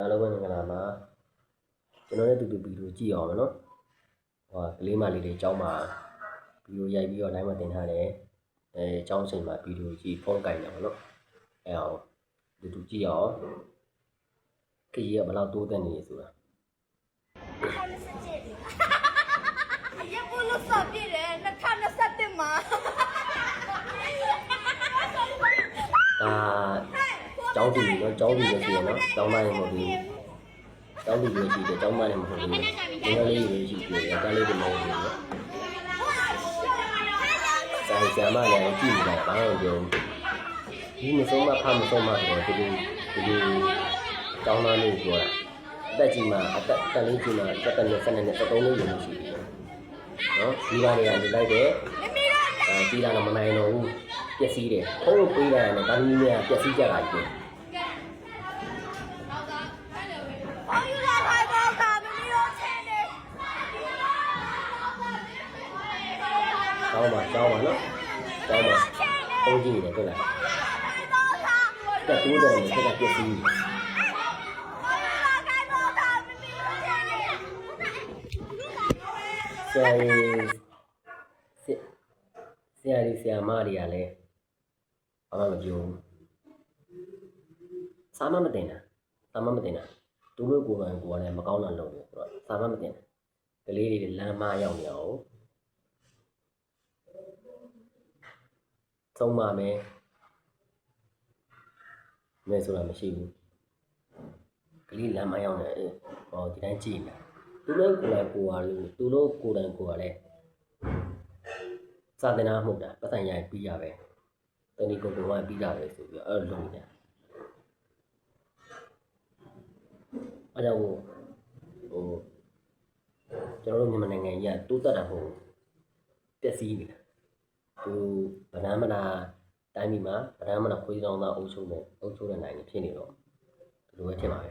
အားလုံးပဲမင်္ဂလာပါကျွန်တော်နဲ့တူတူဗီဒီယိုကြည့်အောင်နော်ဟိုကလေးမလေးတွေအကြောင်းမှာဗီဒီယိုရိုက်ပြီးတော့ live မှာတင်ထားတယ်အဲအကြောင်းချိန်မှာဗီဒီယိုကြည့်ဖုန်းကင်တယ်ပေါ့နော်အဲအောင်တူတူကြည့်အောင်ခရီးကဘယ်လောက်တိုးတက်နေလဲဆိုတာအရက်ဘူးလို့စောပြည့်တယ်2021မှာဒါ ကျောင်းတူနော်ကျောင်းတူပဲရှိရနော်ကျောင်းသားရင်မဟုတ်ဘူးကျောင်းတူပဲရှိတယ်ကျောင်းသားရင်မဟုတ်ဘူးဒီကလေးတွေရှိတယ်အကလေးတွေမဟုတ်ဘူးနော်ဆိုင်ဆရာမလည်းကြည့်နေတာဘာလို့ပြောဒီမဆုံးမဖမဆုံးမဆိုတော့ဒီလိုဒီလိုကျောင်းသားလေးပြောတာအသက်ကြီးမှအသက်တက်လေးကြီးမှတက်တက်နဲ့ဆက်နဲ့73လေးရုံရှိတယ်နော်ဒီပါတွေကနေလိုက်တယ်မမီတော့အဲကြီးလာတော့မနိုင်တော့ဘူးပျက်စီးတယ်ဖုန်းလို့ပေးလိုက်ရတယ်တာသမီးတွေကပျက်စီးကြတာကြီး ဘာယူလာခိုင်းတော့တာမမီတော့ချင်တယ် ကျောင်းမှာကျောင်းမှာနော်ကျောင်းမှာဖုန်းကြည့်နေတယ်တွေ့လားတော့တာတက်တိုးတယ်နဲ့တက်ကပျက်စီးဘာယူလာခိုင်းတော့တာမမီတော့ချင်တယ်ဆရာကြီးဆရာကြီးဆရာမတွေကလည်းဘာမှမပြောဘူးစာမမတင်တာစာမမတင်တာသူတို့ကိုယ်ပိုင်ကိုယ်ကလည်းမကောင်းတာလုပ်တယ်ဆိုတော့စာမမတင်တာကလေးတွေလမ်းမရောက်နေအောင် သုံးပါမယ်မဲဆိုတာမရှိဘူးကလေးလမ်းမရောက်နေအေးဟောဒီတိုင်းကြည့်နေတာသူတို့ကိုယ်တိုင်ကိုယ်ကလို့သူတို့ကိုယ်တိုင်ကိုယ်ကလည်းစာသင်တာမှုတာပတ်ဆိုင်ရိုက်ပြီးရပဲတဏီကိုယ်ကိုယ်ကပြီးရပဲဆိုပြီးအဲ့လိုလုပ်နေတာအဲ့ဒါကိုဟိုကျွန်တော်တို့မြန်မာနိုင်ငံကြီးကတိုးတက်တာမဟုတ်ဘူးပျက်စီးနေတာ သူဗနာမနာတိုင်းပြည်မှာဗနာမနာခွေးတောင်းသားအုပ်ချုပ်နေအုပ်ချုပ်တဲ့နိုင်ငံဖြစ်နေတော့ဒီလိုပဲဖြစ်ပါပဲ